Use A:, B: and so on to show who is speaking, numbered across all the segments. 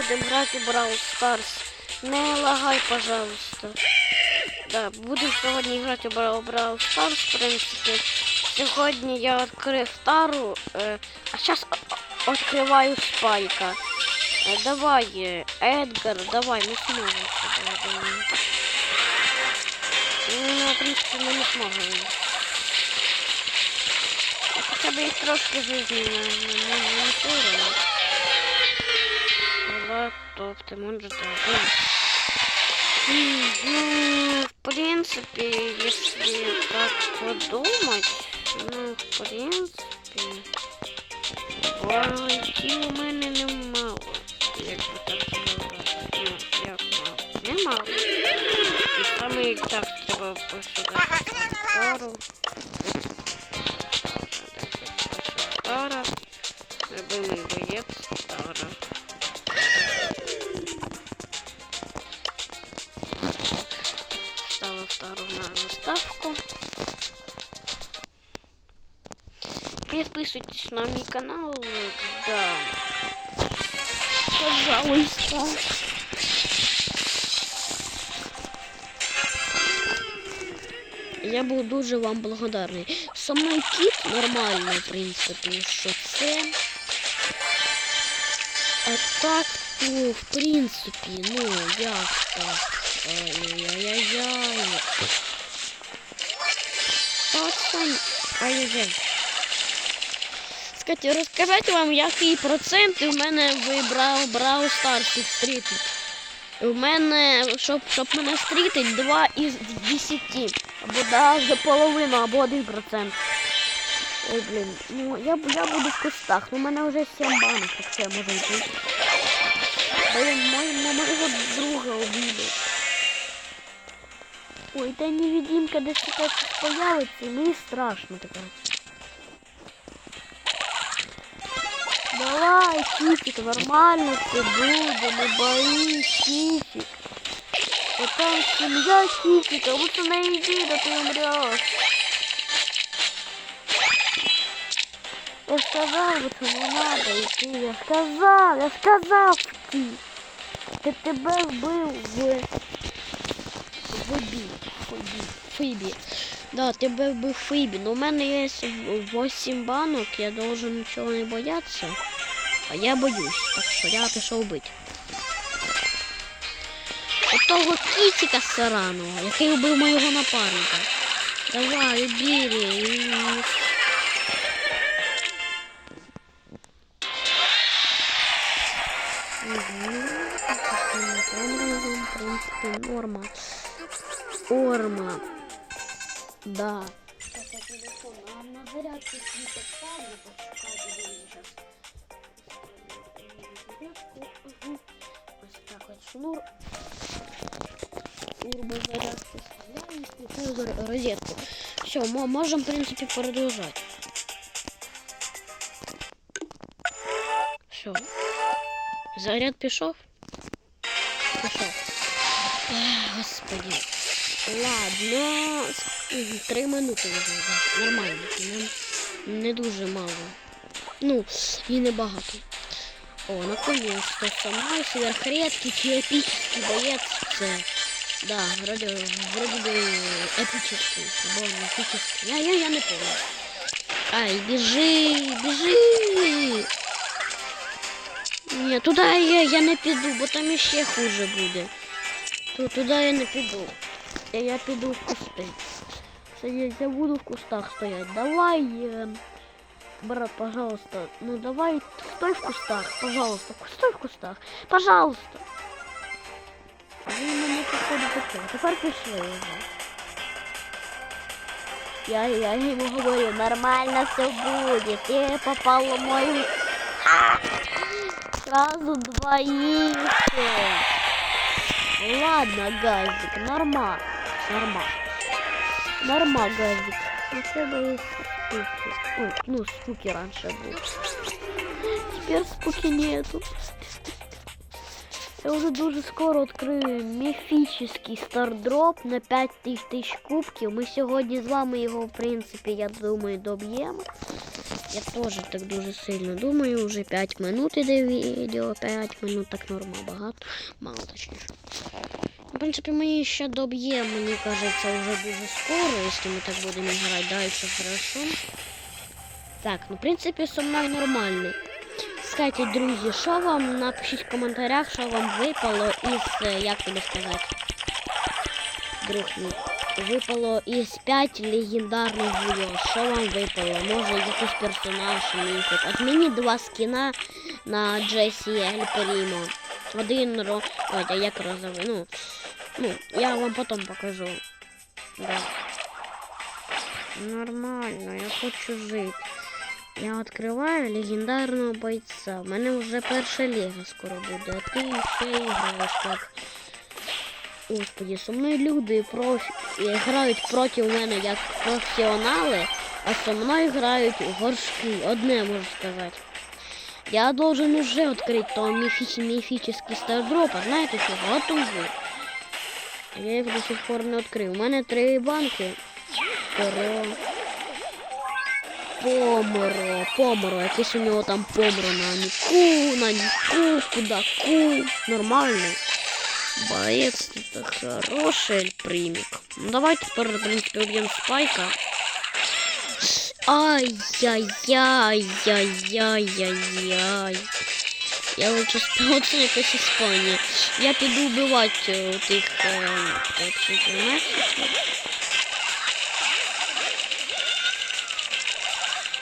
A: будемо грати в Brawl Stars. Не лагай, пожалуйста. Да, будемо сьогодні грати в Brawl Stars, в принципі. Сьогодні я відкрив стару, е, а зараз відкриваю спайка. Е, давай, Едгар, давай, ми зможемо. Ну, в принципі, ми не зможемо. Хоча б їх трошки жизни не, не, не, не сирено. Тобто, може так. М, Ну, в принципе, если так подумать, ну, в принципе, варіантів у мене немало. Як би так сказати. Ну, як мало. Немало. І саме так треба пошукати пару. Підписуйтесь на мій канал. Да. Пожалуйста. Я був дуже вам благодарний. Самий кіт нормальний, в принципі, що це. А так, то, в принципі, ну, як так? Ай-яй-яй-яй. Пацан. Ай-яй-яй. Скажіть, розказати вам, який процент у мене вибрав Брау Старсів стрітить. У мене, щоб, щоб мене стрітить, 2 із 10. Або да, вже половину, або 1 процент. Ой, блін, ну я, я буду в кустах, ну у мене вже 7 банок, так що я можу йти. Блін, мой, мо- моєго друга убили. Ой, та невидимка десь така появиться, мені страшно тепер. Давай, Китик, нормально все буде, не боись, Китик. Вот там семья Китика, лучше на иди, да ты умрешь. Я сказал, вот не надо идти, я сказал, я сказал идти. Ти тебе вбив в... Фибі. Фибі. Да, тебе вбив Фибі. Но у мене є 8 банок, я должен нічого не боятися. А я боюсь, так що я пішов бити. Отого кітіка сараного, який вбив моєго напарника. Давай, принципе, норма. Орма. Да. На зарядку світок ставлю, почекайте, зараз. Ось так от шнур. Розетку. Все, мы можем, в принципе, продолжать. Все. Заряд пішов? Пішов. Господи. Ладно. Три минути вже. Нормально. Не дуже мало. Ну, і не багато. О, наконец-то сама сверхредкий чи епічний боєць це. Да, вроде, вроде бы эпический. Або не эпический. Я, я, я не помню. Ай, біжи, біжи. Ні, туди я, я не піду, бо там іще хуже буде. Ту, туди я не піду. Я, я піду в кусти. Це я, я буду в кустах стоять. Давай, е, Брат, пожалуйста. Ну давай, стой в кустах, пожалуйста. Стой в кустах. Пожалуйста. Він мене походу таке. Я, я ему говорю, нормально все будет. Ты попал в мою... А! Сразу двоих. Ладно, Газик, норма. Норма. Норма, Газик. У тебя есть спуки. Ой, ну, спуки раньше был. Теперь спуки нету. Я вже дуже скоро відкрию міфічний стардроп на 5 тисяч кубків. Ми сьогодні з вами його, в принципі, я думаю, доб'ємо. Я теж так дуже сильно думаю, вже 5 минут іде відео, 5 минут так норма, багато, мало точніше. Принципі, мені ще доб'є, мені кажеться, вже дуже скоро, якщо ми так будемо грати, да, все хорошо. Так, ну в принципі, со мною нормальний. Скажіть, друзі, що вам напишіть в коментарях, що вам випало із, е, як тобі сказати, друг мій, випало із 5 легендарних зв'язок. Що вам випало? Може якийсь персонаж міфік. От мені два скіна на Джесі Ель Прімо. Один ро... Ой, як розовий. Ну, ну, я вам потім покажу. Да. Нормально, я хочу жити. Я відкриваю легендарного бойця. У мене вже перше лего скоро буде, а ти ще граєш так. Господи, со мною люди профі... грають проти мене як професіонали, а со мною грають горшки. Одне можу сказати. Я должен уже відкрити то міфіч... міфічний стардроп, а знаєте що, готовий. Я їх до сих пор не відкрив. У мене три банки. Коро. Поморо, поморо, якийсь у нього там поморо на Ніку, на Ніку, куда ку. Нормально. Боец, это хороший примик. Ну давайте теперь, в принципе, убьем спайка. Ай-яй-яй-яй-яй-яй. Я лучше співати якась Іспанія. Я піду вбивати е, тих е, це?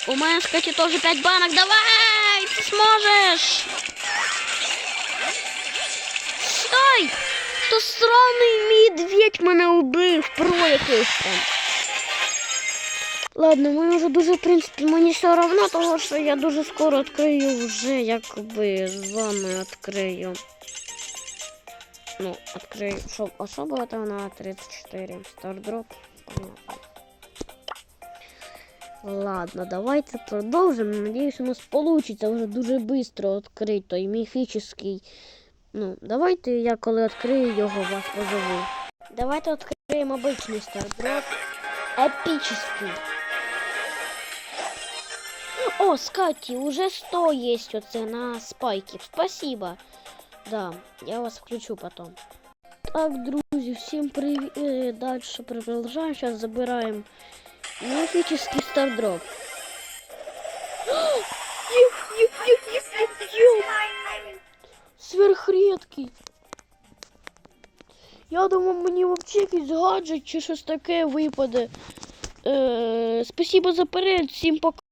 A: У мене, кстати, тоже 5 банок. Давай! Ты сможешь! Ай! То сраний медведь мене убив, про якийсь там. Ладно, ми вже дуже, в принципі, мені все равно, тому що я дуже скоро відкрию вже, якби з вами відкрию. Ну, відкрию. Що, а що було там на 34? Стардроп? Ладно, давайте продовжимо. Надіюсь, у нас вийде вже дуже швидко відкрити той міфічний. Ну, давайте я коли відкрию його, вас позову. Давайте відкриємо обичний стардроп. Епічний. О, скаті, уже 100 есть оце на спайки. Спасибо. Да, я вас включу потом. Так, друзі, всім привіт. Дальше продовжаємо. Сейчас забираем мифический стардроп. Сверхредкий. Я думав, мені вообще якийсь гаджет чи щось таке випаде. Е, спасибо за перегляд, всім пока.